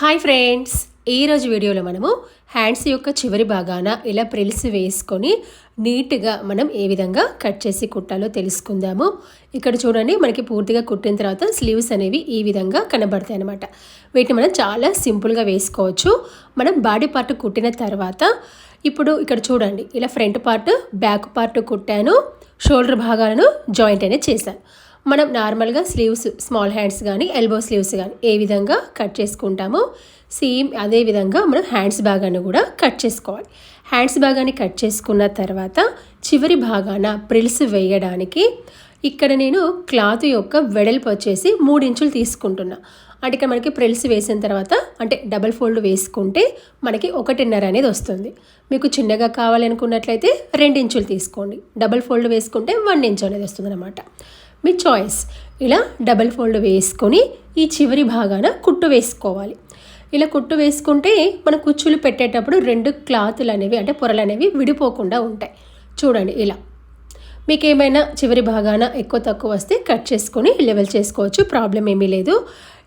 Hi friends ఈరోజు వీడియోలో మనము హ్యాండ్స్ యొక్క చివరి భాగాన ఇలా ప్రిల్స్ వేసుకొని నీట్గా మనం ఏ విధంగా కట్ చేసి కుట్టాలో తెలుసుకుందాము. ఇక్కడ చూడండి మనకి పూర్తిగా కుట్టిన తర్వాత స్లీవ్స్ అనేవి ఈ విధంగా కనబడతాయి అనమాట వీటిని మనం చాలా సింపుల్గా వేసుకోవచ్చు. మనం బాడీ పార్ట్ కుట్టిన తర్వాత ఇప్పుడు ఇక్కడ చూడండి ఇలా ఫ్రంట్ పార్ట్ బ్యాక్ పార్ట్ కుట్టాను షోల్డర్ భాగాలను జాయింట్ అనేది చేశాను. మనం నార్మల్గా స్లీవ్స్ స్మాల్ హ్యాండ్స్ కానీ ఎల్బో స్లీవ్స్ కానీ ఏ విధంగా కట్ చేసుకుంటామో సేమ్ అదే విధంగా మనం హ్యాండ్స్ భాగాన్ని కూడా కట్ చేసుకోవాలి. హ్యాండ్స్ భాగాన్ని కట్ చేసుకున్న తర్వాత చివరి భాగాన ప్రిల్స్ వేయడానికి ఇక్కడ నేను క్లాత్ యొక్క వెడల్పు వచ్చేసి మూడు ఇంచులు తీసుకుంటున్నా. అంటే ఇక్కడ మనకి ప్రిల్స్ వేసిన తర్వాత అంటే డబల్ ఫోల్డ్ వేసుకుంటే మనకి ఒకటిన్నర అనేది వస్తుంది. మీకు చిన్నగా కావాలనుకున్నట్లయితే రెండు ఇంచులు తీసుకోండి. డబల్ ఫోల్డ్ వేసుకుంటే వన్ ఇంచ్ అనేది వస్తుంది అనమాట మీ చాయిస్ ఇలా డబల్ ఫోల్డ్ వేసుకొని ఈ చివరి భాగాన కుట్టు వేసుకోవాలి. ఇలా కుట్టు వేసుకుంటే మన కుచ్చులు పెట్టేటప్పుడు రెండు క్లాతులు అనేవి అంటే పొరలు అనేవి విడిపోకుండా ఉంటాయి. చూడండి ఇలా. మీకు ఏమైనా చివరి భాగాన ఎక్కువ తక్కువ వస్తే కట్ చేసుకొని లెవెల్ చేసుకోవచ్చు. ప్రాబ్లం ఏమీ లేదు.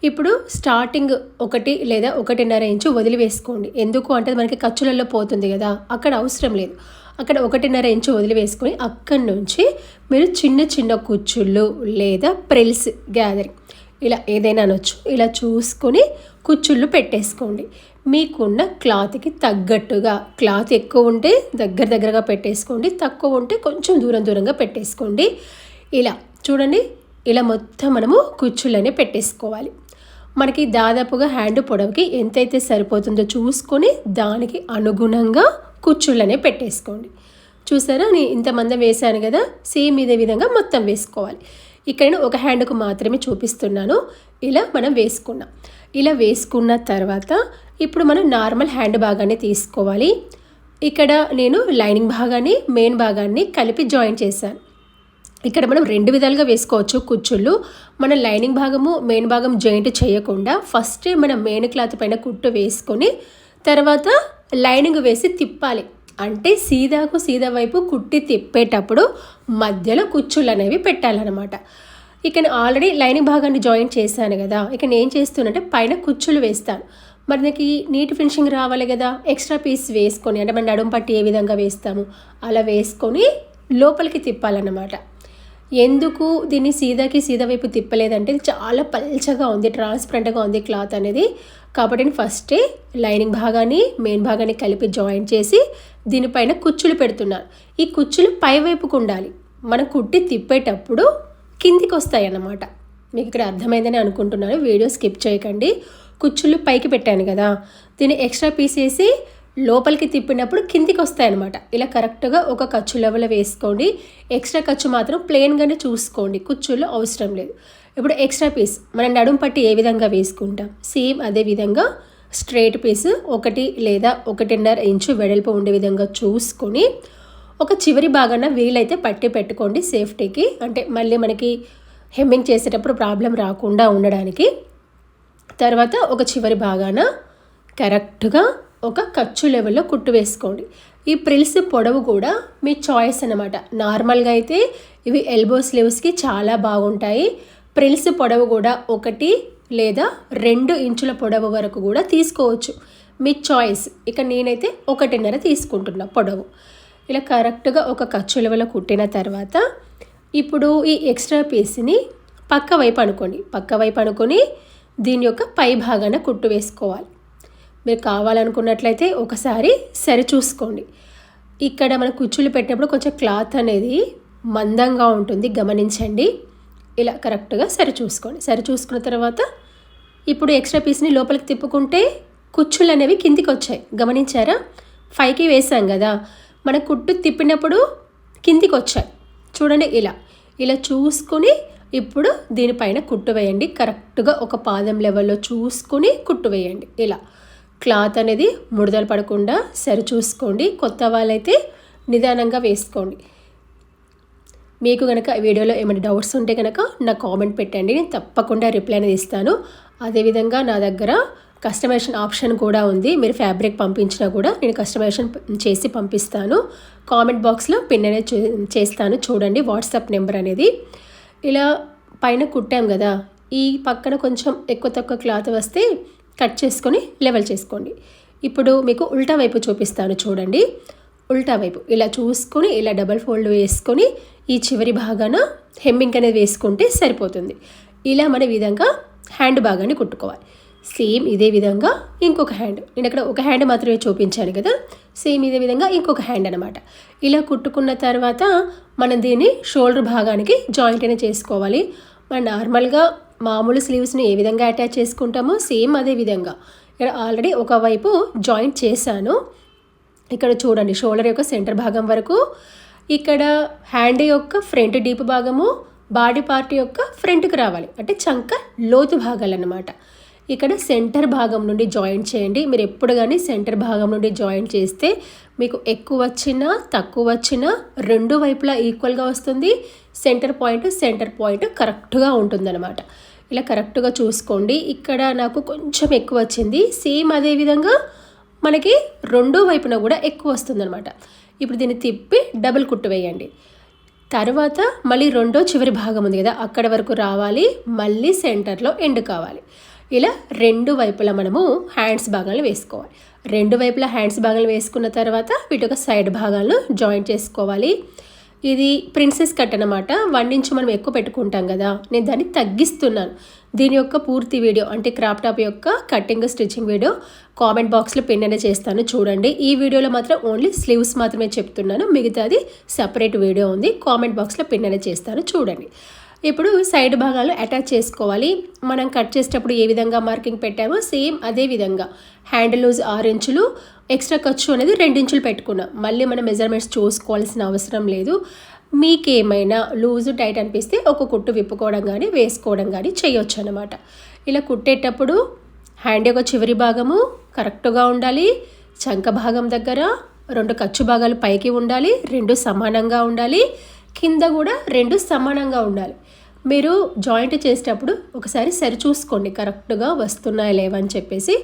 ఇప్పుడు స్టార్టింగ్ ఒకటి లేదా ఒకటిన్నర ఇంచు వదిలి వేసుకోండి ఎందుకు? అంటే మనకి ఖర్చులలో పోతుంది కదా. అక్కడ అవసరం లేదు. అక్కడ ఒకటిన్నర ఇంచు వదిలివేసుకొని అక్కడి నుంచి మీరు చిన్న చిన్న కుచ్చుళ్ళు లేదా ప్రిల్స్ గ్యాదరింగ్ ఇలా ఏదైనా అనొచ్చు. ఇలా చూసుకొని కుచ్చుళ్ళు పెట్టేసుకోండి. మీకున్న క్లాత్కి తగ్గట్టుగా క్లాత్ ఎక్కువ ఉంటే దగ్గర దగ్గరగా పెట్టేసుకోండి. తక్కువ ఉంటే కొంచెం దూరం దూరంగా పెట్టేసుకోండి. ఇలా చూడండి. ఇలా మొత్తం మనము కుచ్చుళ్ళనే పెట్టేసుకోవాలి. మనకి దాదాపుగా హ్యాండ్ పొడవుకి ఎంతైతే సరిపోతుందో చూసుకొని దానికి అనుగుణంగా కుచ్చుళ్ళనే పెట్టేసుకోండి. చూసారా? నేను ఇంతమంది వేశాను కదా? సేమ్ ఇదే విధంగా మొత్తం వేసుకోవాలి. ఇక్కడ నేను ఒక హ్యాండ్కు మాత్రమే చూపిస్తున్నాను. ఇలా మనం వేసుకున్నాం. ఇలా వేసుకున్న తర్వాత ఇప్పుడు మనం నార్మల్ హ్యాండ్ భాగాన్ని తీసుకోవాలి. ఇక్కడ నేను లైనింగ్ భాగాన్ని మెయిన్ భాగాన్ని కలిపి జాయిన్ చేశాను. ఇక్కడ మనం రెండు విధాలుగా వేసుకోవచ్చు కుచ్చుళ్ళు మన లైనింగ్ భాగము మెయిన్ భాగం జాయింట్ చేయకుండా ఫస్ట్ మనం మెయిన్ క్లాత్ పైన కుట్టు వేసుకొని తర్వాత లైనింగ్ వేసి తిప్పాలి. అంటే సీదాకు సీదా వైపు కుట్టి తిప్పేటప్పుడు మధ్యలో కుచ్చుళ్ళు అనేవి పెట్టాలన్నమాట. ఇక నేను ఆల్రెడీ లైనింగ్ భాగాన్ని జాయిన్ చేశాను కదా. ఇక నేను ఏం చేస్తున్నంటే పైన కుచ్చులు వేస్తాను. మరి నాకు నీట్ ఫినిషింగ్ రావాలి కదా. ఎక్స్ట్రా పీస్ వేసుకొని అంటే మన నడుం పట్టి ఏ విధంగా వేస్తాము అలా వేసుకొని లోపలికి తిప్పాలన్నమాట. ఎందుకు దీన్ని సీదాకి సీదా వైపు తిప్పలేదంటే చాలా పల్చగా ఉంది ట్రాన్స్పరెంట్గా ఉంది క్లాత్ అనేది. కాబట్టి నేను ఫస్టే లైనింగ్ భాగాన్ని మెయిన్ భాగాన్ని కలిపి జాయిన్ చేసి దీనిపైన కుచ్చులు పెడుతున్నాను ఈ కుచ్చులు పై వైపుకు ఉండాలి. మనం కుట్టి తిప్పేటప్పుడు కిందికి వస్తాయి అన్నమాట మీకు ఇక్కడ అర్థమైందని అనుకుంటున్నాను. వీడియో స్కిప్ చేయకండి. కుచ్చులు పైకి పెట్టాను కదా. దీన్ని ఎక్స్ట్రా పీస్ వేసి లోపలికి తిప్పినప్పుడు కిందికి వస్తాయన్నమాట ఇలా కరెక్ట్గా ఒక ఖర్చు లెవెల్ వేసుకోండి. ఎక్స్ట్రా ఖర్చు మాత్రం ప్లెయిన్గానే చూసుకోండి. కుచ్చుల్లో అవసరం లేదు. ఇప్పుడు ఎక్స్ట్రా పీస్ మనం నడుం పట్టి ఏ విధంగా వేసుకుంటాం? సేమ్ అదే విధంగా స్ట్రైట్ పీస్ ఒకటి లేదా ఒకటిన్నర ఇంచు వెడల్పు ఉండే విధంగా చూసుకొని ఒక చివరి భాగాన వీలైతే పట్టి పెట్టుకోండి సేఫ్టీకి. అంటే మళ్ళీ మనకి హెమ్మింగ్ చేసేటప్పుడు ప్రాబ్లం రాకుండా ఉండడానికి. తర్వాత ఒక చివరి భాగాన కరెక్ట్గా ఒక ఖర్చు లెవెల్లో కుట్టు వేసుకోండి. ఈ ప్రిల్స్ పొడవు కూడా మీ చాయిస్ అనమాట నార్మల్గా అయితే ఇవి ఎల్బో స్లీవ్స్కి చాలా బాగుంటాయి. ప్రిల్స్ పొడవు కూడా ఒకటి లేదా రెండు ఇంచుల పొడవు వరకు కూడా తీసుకోవచ్చు. మీ చాయిస్. ఇక నేనైతే ఒకటిన్నర తీసుకుంటున్నా పొడవు. ఇలా కరెక్ట్గా ఒక ఖర్చు లెవెల్లో కుట్టిన తర్వాత ఇప్పుడు ఈ ఎక్స్ట్రా పీస్ని పక్క వైపు అనుకోండి. పక్క వైపు అనుకొని దీని యొక్క పై భాగాన కుట్టు వేసుకోవాలి. మీరు కావాలనుకున్నట్లయితే ఒకసారి సరి చూసుకోండి. ఇక్కడ మన కుచ్చులు పెట్టినప్పుడు కొంచెం క్లాత్ అనేది మందంగా ఉంటుంది గమనించండి. ఇలా కరెక్ట్గా సరి చూసుకోండి. సరి చూసుకున్న తర్వాత ఇప్పుడు ఎక్స్ట్రా పీస్ని లోపలికి తిప్పుకుంటే కుచ్చులు అనేవి కిందికి వచ్చాయి గమనించారా? ఫైవ్కి వేసాం కదా. మన కుట్టు తిప్పినప్పుడు కిందికి వచ్చాయి చూడండి ఇలా. ఇలా చూసుకుని ఇప్పుడు దీనిపైన కుట్టు వేయండి. కరెక్ట్గా ఒక పాదం లెవెల్లో చూసుకుని కుట్టు వేయండి. ఇలా. క్లాత్ అనేది ముడతలు పడకుండా సరి చూసుకోండి. కొత్త వాళ్ళైతే నిదానంగా వేసుకోండి. మీకు కనుక వీడియోలో ఏమైనా డౌట్స్ ఉంటే కనుక నా కామెంట్ పెట్టండి. నేను తప్పకుండా రిప్లై అనేది ఇస్తాను. అదేవిధంగా నా దగ్గర కస్టమైజేషన్ ఆప్షన్ కూడా ఉంది. మీరు ఫ్యాబ్రిక్ పంపించినా కూడా నేను కస్టమైజేషన్ చేసి పంపిస్తాను. కామెంట్ బాక్స్లో పిన్ అనేది చేస్తాను. చూడండి వాట్సాప్ నెంబర్ అనేది. ఇలా పైన కుట్టాం కదా. ఈ పక్కన కొంచెం ఎక్కువ తక్కువ క్లాత్ వస్తే కట్ చేసుకొని లెవెల్ చేసుకోండి. ఇప్పుడు మీకు ఉల్టా వైపు చూపిస్తాను చూడండి. ఉల్టా వైపు ఇలా చూసుకొని ఇలా డబల్ ఫోల్డ్ వేసుకొని ఈ చివరి భాగాన హెమ్మింగ్ అనేది వేసుకుంటే సరిపోతుంది. ఇలా మన విధంగా హ్యాండ్ భాగాన్ని కుట్టుకోవాలి. సేమ్ ఇదే విధంగా ఇంకొక హ్యాండ్. నేను అక్కడ ఒక హ్యాండ్ మాత్రమే చూపించాను కదా. సేమ్ ఇదే విధంగా ఇంకొక హ్యాండ్ అనమాట ఇలా కుట్టుకున్న తర్వాత మనం దీన్ని షోల్డర్ భాగానికి జాయింట్ అనేది చేసుకోవాలి. మనం నార్మల్గా మామూలు స్లీవ్స్ని ఏ విధంగా అటాచ్ చేసుకుంటామో సేమ్ అదే విధంగా. ఇక్కడ ఆల్రెడీ ఒకవైపు జాయింట్ చేశాను. ఇక్కడ చూడండి షోల్డర్ యొక్క సెంటర్ భాగం వరకు. ఇక్కడ హ్యాండ్ యొక్క ఫ్రంట్ డీప్ భాగము బాడీ పార్ట్ యొక్క ఫ్రంట్కి రావాలి. అంటే చంక లోతు భాగాలు అన్నమాట ఇక్కడ సెంటర్ భాగం నుండి జాయింట్ చేయండి. మీరు ఎప్పుడు కానీ సెంటర్ భాగం నుండి జాయింట్ చేస్తే మీకు ఎక్కువ వచ్చినా తక్కువ వచ్చినా రెండు వైపులా ఈక్వల్గా వస్తుంది. సెంటర్ పాయింట్ సెంటర్ పాయింట్ కరెక్ట్గా ఉంటుందన్నమాట. ఇలా కరెక్ట్గా చూసుకోండి. ఇక్కడ నాకు కొంచెం ఎక్కువ వచ్చింది. సేమ్ అదే విధంగా మనకి రెండో వైపున కూడా ఎక్కువ వస్తుందన్నమాట. ఇప్పుడు దీన్ని తిప్పి డబుల్ కుట్టు వేయండి. తర్వాత మళ్ళీ రెండో చివరి భాగం ఉంది కదా అక్కడ వరకు రావాలి. మళ్ళీ సెంటర్లో ఎండ్ కావాలి. ఇలా రెండు వైపులా మనము హ్యాండ్స్ భాగాలు వేసుకోవాలి. రెండు వైపులా హ్యాండ్స్ భాగాలు వేసుకున్న తర్వాత వీటి ఒక సైడ్ భాగాలను జాయింట్ చేసుకోవాలి. ఇది ప్రిన్సెస్ కట్ అనమాట వన్ ఇంచ్ మనం ఎక్కువ పెట్టుకుంటాం కదా. నేను దాన్ని తగ్గిస్తున్నాను. దీని యొక్క పూర్తి వీడియో అంటే క్రాప్ టాప్ యొక్క కటింగ్ స్టిచ్చింగ్ వీడియో కామెంట్ బాక్స్లో పిన్ అనే చేస్తాను. చూడండి. ఈ వీడియోలో మాత్రం ఓన్లీ స్లీవ్స్ మాత్రమే చెప్తున్నాను. మిగతాది సపరేట్ వీడియో ఉంది. కామెంట్ బాక్స్లో పిన్ అనే చేస్తాను. చూడండి. ఇప్పుడు సైడ్ భాగాలు అటాచ్ చేసుకోవాలి. మనం కట్ చేసేటప్పుడు ఏ విధంగా మార్కింగ్ పెట్టామో సేమ్ అదే విధంగా. హ్యాండ్ లూజ్ ఆరు ఇంచులు ఎక్స్ట్రా ఖర్చు అనేది రెండించులు పెట్టుకున్నాం. మళ్ళీ మనం మెజర్మెంట్స్ చూసుకోవాల్సిన అవసరం లేదు. మీకేమైనా లూజు టైట్ అనిపిస్తే ఒక కుట్టు విప్పుకోవడం కానీ వేసుకోవడం కానీ చేయొచ్చు అనమాట ఇలా కుట్టేటప్పుడు హ్యాండ్ యొక్క చివరి భాగము కరెక్ట్గా ఉండాలి. చంక భాగం దగ్గర రెండు ఖర్చు భాగాలు పైకి ఉండాలి. రెండు సమానంగా ఉండాలి. కింద కూడా రెండు సమానంగా ఉండాలి. మీరు జాయింట్ చేసేటప్పుడు ఒకసారి సరి చూసుకోండి. కరెక్ట్గా వస్తున్నాయి లేవని చెప్పేసి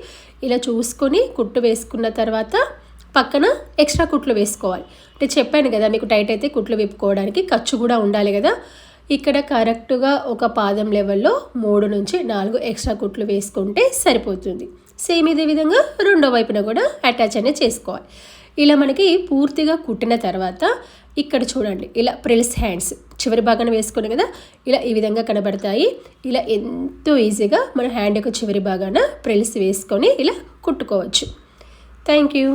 ఇలా చూసుకొని కుట్టు వేసుకున్న తర్వాత పక్కన ఎక్స్ట్రా కుట్లు వేసుకోవాలి. అంటే చెప్పాను కదా మీకు టైట్ అయితే కుట్లు విప్పుకోవడానికి ఖర్చు కూడా ఉండాలి కదా. ఇక్కడ కరెక్ట్గా ఒక పాదం లెవెల్లో మూడు నుంచి నాలుగు ఎక్స్ట్రా కుట్లు వేసుకుంటే సరిపోతుంది. సేమ్ ఇదే విధంగా రెండో వైపున కూడా అటాచ్ అనేది చేసుకోవాలి. ఇలా మనకి పూర్తిగా కుట్టిన తర్వాత ఇక్కడ చూడండి ఇలా ప్రిల్స్ హ్యాండ్స్ చివరి భాగాన్ని వేసుకున్నాం కదా ఇలా ఈ విధంగా కనబడతాయి. ఇలా ఎంతో ఈజీగా మన హ్యాండ్ యొక్క చివరి భాగాన ప్రిల్స్ వేసుకొని ఇలా కుట్టుకోవచ్చు. Thank you.